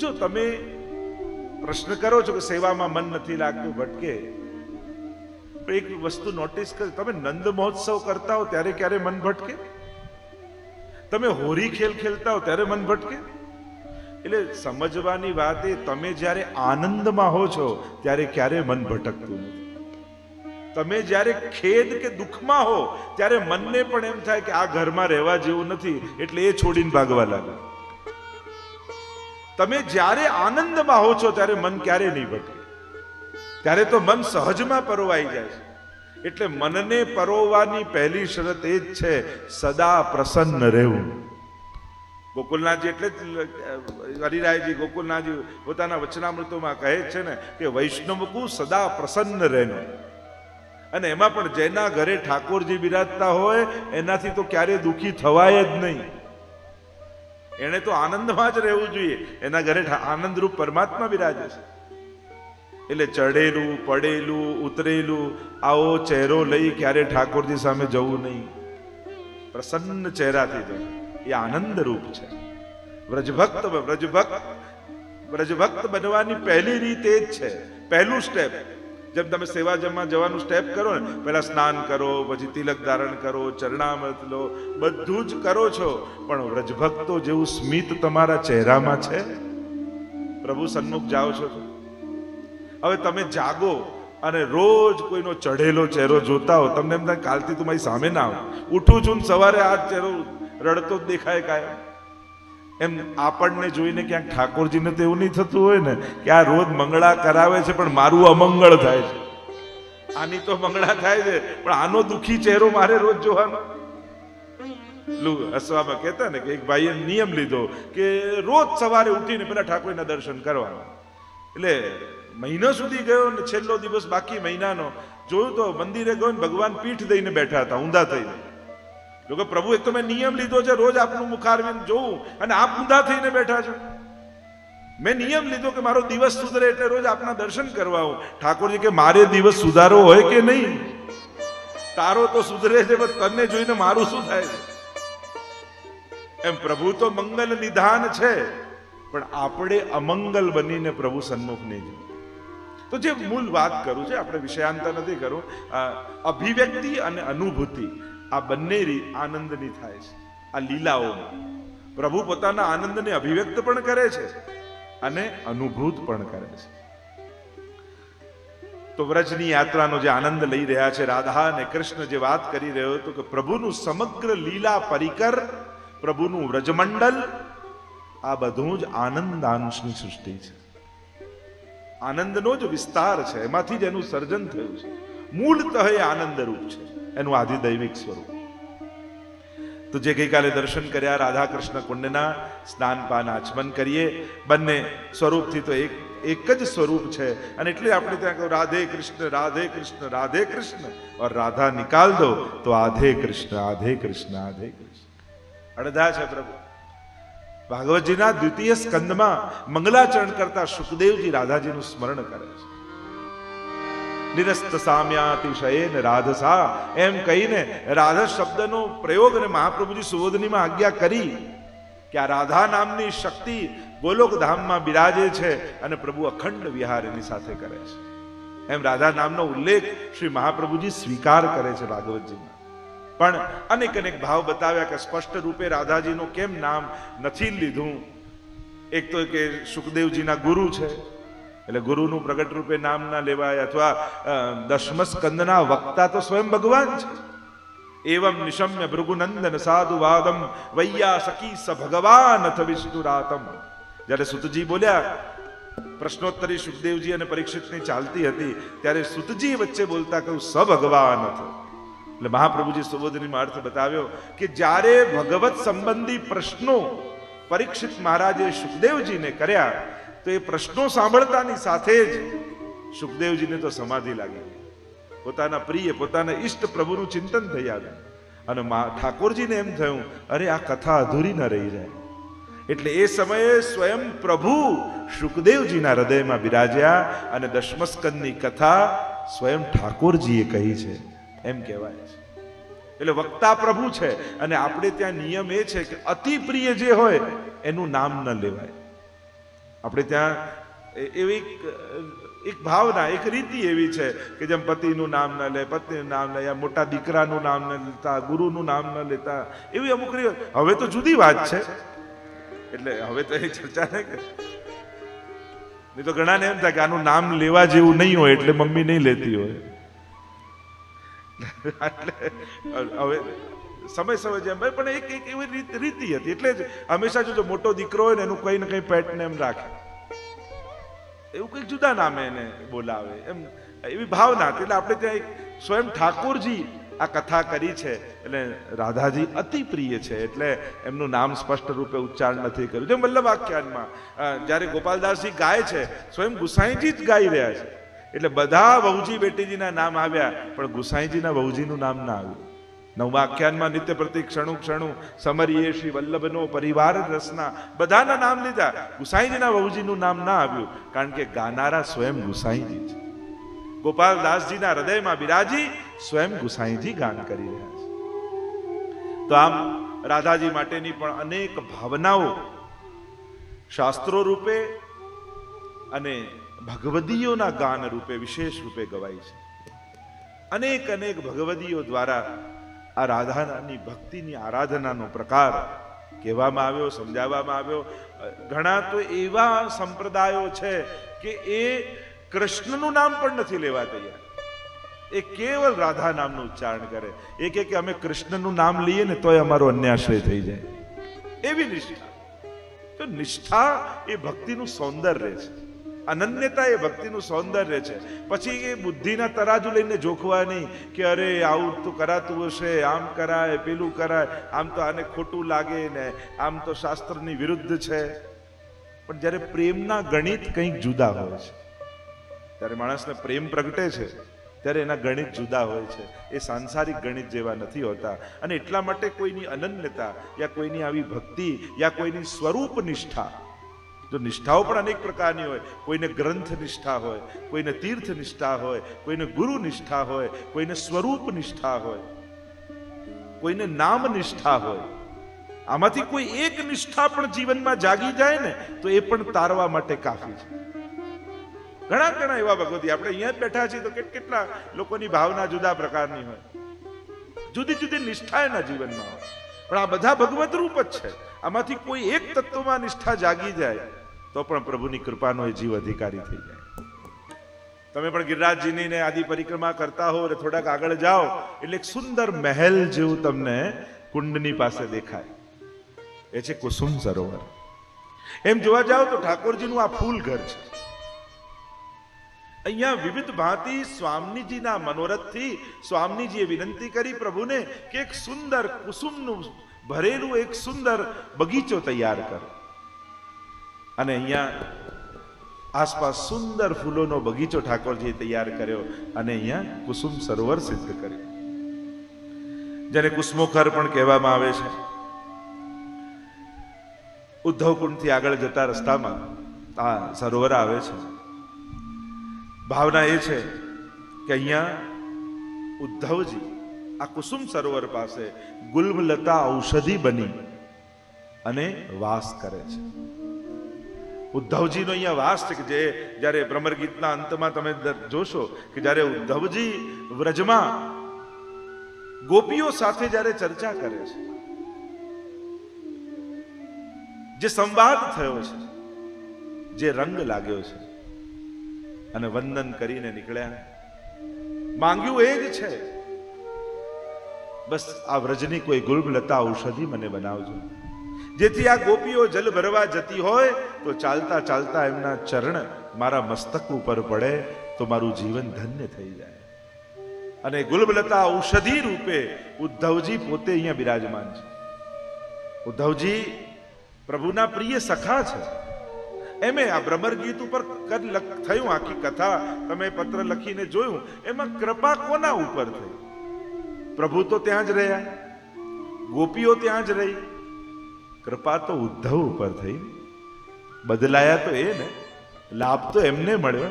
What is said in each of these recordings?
જો તમે પ્રશ્ન કરો છો કે સેવામાં મન નથી લાગતું, ભટકે એક વસ્તુ નોટિસ કરી. તમે નંદ મહોત્સવ કરતા હો ત્યારે ક્યારે મન ભટકે? તમે હોરી ખેલ ખેલતા હો ત્યારે મન ભટકે? એટલે સમજવાની વાત એ, તમે જ્યારે આનંદમાં હો છો ત્યારે ક્યારે મન ભટકતું નથી. તમે જ્યારે ખેદ કે દુઃખમાં હો ત્યારે મનને પણ એમ થાય કે આ ઘરમાં રહેવા જેવું નથી, એટલે એ છોડીને ભાગવા લાગે તમે જ્યારે આનંદમાં હો છો, ત્યારે મન ક્યારે નહીં ભટકે ત્યારે તો મન સહજમાં પરોવાઈ જાય છે. એટલે મનને પરોવાની પહેલી શરત એ જ છે, સદા પ્રસન્ન રહેવું. ગોકુલનાથજી એટલે જ હરિરાયજી ગોકુલનાથજી પોતાના વચનામૃતોમાં કહે છે ને કે વૈષ્ણવકુ સદા પ્રસન્ન રહેનો. અને એમાં પણ જેના ઘરે ઠાકોરજી બિરાજતા હોય, એનાથી તો ક્યારેય દુઃખી થવાય જ નહીં. એને તો આનંદમાં જ રહેવું જોઈએ. એના ઘરે આનંદરૂપ પરમાત્મા બિરાજે છે. એટલે ચડેલું પડેલું, ઉતરેલું, આવો ચહેરો લઈ ક્યારે ઠાકોરજી સામે જવું નહીં. પ્રસન્ન ચહેરાથી જવું એ આનંદરૂપ છે. વ્રજભક્ત વ્રજભક્ત વ્રજભક્ત બનવાની પહેલી રીત એ જ છે. પહેલું સ્ટેપ જેમ તમે સેવા જવાનું સ્ટેપ કરો ને, પહેલા સ્નાન કરો, પછી તિલક ધારણ કરો, ચરણામૃત લો, બધું જ કરો છો. પણ વ્રજભક્તો જેવું સ્મિત તમારા ચહેરામાં છે? પ્રભુ સન્મુખ જાઓ છો હવે તમે જાગો અને રોજ કોઈનો ચઢેલો ચહેરો જોતા હો, તમને એમ થાય કાલથી તું મારી સામે ના આવ. ઉઠું છું ને સવારે આ ચહેરો રડતો જ દેખાય કાયમ. એમ આપણને જોઈને ક્યાંક ઠાકોરજીને તો એવું નહીં થતું હોય ને કે આ રોજ મંગળા કરાવે છે, પણ મારું અમંગળ થાય છે. આની તો મંગળા થાય છે, પણ આનો દુખી ચહેરો મારે રોજ જોવાનો. હસવામાં કહેતા ને કે એક ભાઈએ નિયમ લીધો કે રોજ સવારે ઉઠીને પેલા ઠાકોરના દર્શન કરવાના. એટલે મહિનો સુધી ગયો ને છેલ્લો દિવસ બાકી મહિનાનો, જોયું તો મંદિરે ગયો ને ભગવાન પીઠ દઈને બેઠા હતા, ઊંધા થઈને. લોકો પ્રભુ, એક તો મેં નિયમ લીધો છે, રોજ આપનું મુખારવીને જોઉં અને આપ ઊંધા થઈને બેઠા છો. મેં નિયમ લીધો કે મારો દિવસ સુધરે એટલે રોજ આપના દર્શન કરવા આવું. ઠાકોરજી કે, મારે દિવસ સુધારો હોય કે નહીં? તારો તો સુધરે છે, પણ તને જોઈને મારું શું થાય છે? એમ પ્રભુ તો મંગલ નિધાન છે, પણ આપણે અમંગલ બનીને પ્રભુ સન્મુખ નહીં જોઈએ. તો જે મૂળ વાત કરું છે, આપણે વિષયાંતર નથી કરું અભિવ્યક્તિ અને અનુભૂતિ. આ બંને આનંદની થાય છે, આ લીલાઓમાં. પ્રભુ પોતાના આનંદને અભિવ્યક્ત પણ કરે છે અને અનુભૂત પણ કરે છે. તો વ્રજની યાત્રાનો જે આનંદ લઈ રહ્યા છે રાધા અને કૃષ્ણ જે વાત કરી રહ્યો હતો કે પ્રભુનું સમગ્ર લીલા પરિકર, પ્રભુનું વ્રજમંડલ, આ બધું જ આનંદાંશની સૃષ્ટિ છે. આનંદનો જ વિસ્તાર છે, એમાંથી જ એનું સર્જન થયું છે. મૂળતઃ આનંદરૂપ છે. એનું આધિદૈવિક સ્વરૂપ. તો જે ગઈકાલે દર્શન કર્યા રાધા કૃષ્ણ કુંડના સ્નાન પાન આચમન કરીએ, બંને સ્વરૂપથી તો એક એક જ સ્વરૂપ છે. અને એટલે આપણે ત્યાં કહું રાધે કૃષ્ણ રાધે કૃષ્ણ રાધે કૃષ્ણ. ઓર રાધા નિકાલ દો, તો આધે કૃષ્ણ આધે કૃષ્ણ આધે કૃષ્ણ. અડધા છે પ્રભુ. ભાગવતજીના દ્વિતીય સ્કંદમાં મંગલાચરણ કરતા સુખદેવજી રાધાજીનું સ્મરણ કરે છે. નિરસ્ત સામ્યાતિશયેન રાધસા. એમ કહીને રાધા શબ્દનો પ્રયોગ અને મહાપ્રભુજી સુબોધનીમાં આજ્ઞા કરી કે આ રાધા નામની શક્તિ ગોલોક ધામમાં બિરાજે છે અને પ્રભુ અખંડ વિહાર એની સાથે કરે છે. એમ રાધા નામનો ઉલ્લેખ શ્રી મહાપ્રભુજી સ્વીકાર કરે છે ભાગવતજીમાં. પણ અનેક અનેક ભાવ બતાવ્યા કે સ્પષ્ટ રૂપે રાધાજીનું કેમ નામ નથી લીધું? એક તો કે સુખદેવજીના ગુરુ છે એટલે ગુરુનું પ્રગટ રૂપે નામ ના લેવાય અથવા દશમ સ્કંદના વક્તા તો સ્વયં ભગવાન છે. એવમ નિશમ્ય ભૃગુનંદન સાધુ વાદમ વૈયા સખી સ ભગવાન અથ વિષ્ણુરાતમ. જ્યારે સુતજી બોલ્યા, પ્રશ્નોત્તરી સુખદેવજી અને પરીક્ષિતની ચાલતી હતી, ત્યારે સુતજી વચ્ચે બોલતા કહ્યું સ ભગવાન અથ. એટલે મહાપ્રભુજી સુબોધનીમાં અર્થ બતાવ્યો કે જ્યારે ભગવત સંબંધી પ્રશ્નો પરીક્ષિત મહારાજે સુખદેવજીને કર્યા તો એ પ્રશ્નો સાંભળતાની સાથે જ સુખદેવજીને તો સમાધિ લાગી. પોતાના પ્રિય, પોતાના ઈષ્ટ પ્રભુનું ચિંતન થઈ આવ્યું. અને મા- ઠાકોરજીને એમ થયું, અરે, આ કથા અધૂરી ન રહી જાય. એટલે એ સમયે સ્વયં પ્રભુ સુખદેવજીના હૃદયમાં બિરાજ્યા અને દશમસ્કંદની કથા સ્વયં ઠાકોરજીએ કહી છે, એમ કહેવાય છે. એટલે વક્તા પ્રભુ છે અને આપણે ત્યાં નિયમ એ છે કે અતિ પ્રિય જે હોય, એનું નામ ન લેવાય. આપણે ત્યાં એવી એક, ભાવના એક રીતિ એવી છે કે જેમ પતિનું નામ ન લે પત્નીનું નામ લે યા મોટા દીકરાનું નામ ન લેતા ગુરુનું નામ ન લેતા એવી અમુક હવે તો જુદી વાત છે. એટલે હવે તો એ ચર્ચા નહીં કે નહીં તો ઘણાને એમ થાય કે આનું નામ લેવા જેવું નહીં હોય એટલે મમ્મી નહીં લેતી હોય. હવે સમય સમય જેમ ભાઈ પણ એક એક એવી રીત રીતિ હતી. એટલે જ હંમેશા જો મોટો દીકરો હોય ને, એનું કંઈ ને કંઈ પેટને એમ રાખે. એવું કંઈક જુદા નામે એને બોલાવે. એમ, એવી ભાવના હતી. એટલે આપણે ત્યાં એક સ્વયં ઠાકોરજી આ કથા કરી છે. એટલે રાધાજી અતિ પ્રિય છે. એટલે એમનું નામ સ્પષ્ટ રૂપે ઉચ્ચારણ નથી કર્યું. જેમ વલ્લભ આખ્યાનમાં જ્યારે ગોપાલદાસજી ગાય છે, સ્વયં ગુસાઈજી જ ગાઈ રહ્યા છે. એટલે બધા વહુજી બેટીજીના નામ આવ્યા, પણ ગુસાઈજીના વહુજીનું નામ ના આવ્યું. નવમા આખ્યાનમાં નિત્ય પ્રતિ ક્ષણુ ક્ષણુ શ્રી વલ્લભનો પરિવાર રસના બધાના નામ લીધા. ગુસાઈજીના વહુજીનું નામ ના આવ્યું, કારણ કે ગાનારા સ્વયં ગુસાઈજી છે. ગોપાલદાસજીના હૃદયમાં બિરાજી સ્વયં ગુસાઈજી ગાન કરી રહ્યા છે. તો આમ રાધાજી માટેની પણ અનેક ભાવનાઓ શાસ્ત્રો રૂપે અને ભગવદીઓના ગાન રૂપે વિશેષ રૂપે ગવાય છે. અનેક અનેક ભગવદીઓ દ્વારા આ રાધાની ભક્તિની આરાધનાનો પ્રકાર કહેવામાં આવ્યો, સમજાવવામાં આવ્યો. ઘણા તો એવા સંપ્રદાયો છે કે એ કૃષ્ણનું નામ પણ નથી લેવા તૈયાર. એ કેવલ રાધા નામનું ઉચ્ચારણ કરે. એ કે અમે કૃષ્ણનું નામ લઈએ ને તોય અમારો અન્યાશ્રય થઈ જાય. એવી નિષ્ઠા. તો નિષ્ઠા એ ભક્તિનું સૌંદર્ય છે. અનન્યતા એ ભક્તિનું સૌંદર્ય છે. પછી એ બુદ્ધિના તરાજુ લઈને જોખવા નહીં કે અરે આવું તો કરાતું હશે, આમ કરાય, પેલું કરાય, આમ તો આને ખોટું લાગે ને, આમ તો શાસ્ત્રની વિરુદ્ધ છે. પણ જ્યારે પ્રેમના ગણિત કંઈક જુદા હોય છે, ત્યારે માણસને પ્રેમ પ્રગટે છે, ત્યારે એના ગણિત જુદા હોય છે. એ સાંસારિક ગણિત જેવા નથી હોતા. અને એટલા માટે કોઈની અનન્યતા, યા કોઈની આવી ભક્તિ, યા કોઈની સ્વરૂપ નિષ્ઠા જો નિષ્ઠાઓ પણ અનેક પ્રકારની હોય, કોઈને ગ્રંથ નિષ્ઠા હોય, કોઈને તીર્થ નિષ્ઠા હોય, કોઈને ગુરુ નિષ્ઠા હોય, કોઈને સ્વરૂપ નિષ્ઠા હોય, કોઈને નામ નિષ્ઠા હોય, આમાંથી કોઈ એક નિષ્ઠા પણ જીવનમાં જાગી જાય ને, તો એ પણ તારવા માટે કાફી છે. ઘણા ઘણા એવા ભગવતી, આપણે અહીંયા બેઠા છીએ તો કેટ કેટલા લોકોની ભાવના જુદા પ્રકારની હોય. જુદી જુદી નિષ્ઠા એના જીવનમાં હોય. પણ આ બધા ભગવત રૂપ જ છે. આમાંથી કોઈ એક તત્વમાં નિષ્ઠા જાગી જાય તો પણ પ્રભુની કૃપાનો એ જીવ અધિકારી થઈ જાય. તમે પણ ગિરિરાજજીની ને આદિ પરિક્રમા કરતા હો અને થોડાક આગળ જાઓ, એટલે એક સુંદર મહેલ જેવું તમને કુંડની પાસે દેખાય. એ છે કુસુમ સરોવર. એમ જોવા જાઓ તો ઠાકોરજીનું આ ફૂલ ઘર છે. અહીંયા વિવિધ ભાંતિ સ્વામીજીના મનોરથથી સ્વામીજીએ વિનંતી કરી પ્રભુને કે એક સુંદર કુસુમનું ભરેલું એક સુંદર બગીચો તૈયાર કર. અને અહીંયા આસપાસ સુંદર ફૂલોનો બગીચો ઠાકોરજીએ તૈયાર કર્યો અને અહીંયા કુસુમ સરોવર સિદ્ધ કર્યું. જેને કુસુમોખર પણ કહેવામાં આવે છે. ઉદ્ધવ કુંડથી આગળ જતા રસ્તામાં આ સરોવર આવે છે. ભાવના એ છે કે અહીંયા ઉદ્ધવજી આ કુસુમ સરોવર પાસે ગુલ્મલતા ઔષધિ બની અને વાસ કરે છે. ઉદ્ધવજીનો અહીંયા વાસ છે કે જે જ્યારે ભ્રમર ગીતના અંતમાં તમે જોશો કે જ્યારે ઉદ્ધવજી વ્રજમાં ગોપીઓ સાથે જ્યારે ચર્ચા કરે છે, જે સંવાદ થયો છે, જે રંગ લાગ્યો છે, અને વંદન કરીને નીકળ્યા માંગ્યું એ જ છે, બસ આ વ્રજની કોઈ ગુલબલતા ઔષધિ મને બનાવજો. જેથી આ ગોપીઓ જલ ભરવા જતી હોય, તો ચાલતા ચાલતા એમના ચરણ મારા મસ્તક ઉપર પડે, તો મારું જીવન ધન્ય થઈ જાય. અને ગુલબલતા ઔષધિ રૂપે ઉદ્ધવજી પોતે અહીંયા બિરાજમાન છે. ઉદ્ધવજી પ્રભુના પ્રિય સખા છે. એમે આ ભ્રમર ગીત ઉપર થયું, આખી કથા તમે પત્ર લખીને જોયું, એમાં કૃપા કોના ઉપર થઈ? પ્રભુ તો ત્યાં જ રહ્યા, ગોપીઓ ત્યાં જ રહી કૃપા તો ઉદ્ધવ ઉપર થઈ. બદલાયા તો એ ને, લાભ તો એમને મળ્યો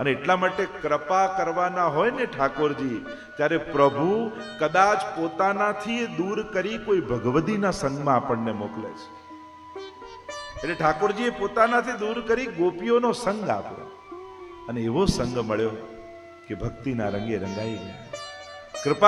અને એટલા માટે કૃપા કરવાના હોય ને ઠાકોરજી, ત્યારે પ્રભુ કદાચ પોતાનાથી દૂર કરી કોઈ ભગવદીના સંગમાં આપણને મોકલે છે. એટલે ઠાકોરજીએ પોતાનાથી દૂર કરી ગોપીઓનો સંગ આપ્યો. અને એવો સંગ મળ્યો કે ભક્તિના રંગે રંગાઈ ગયા. કૃપા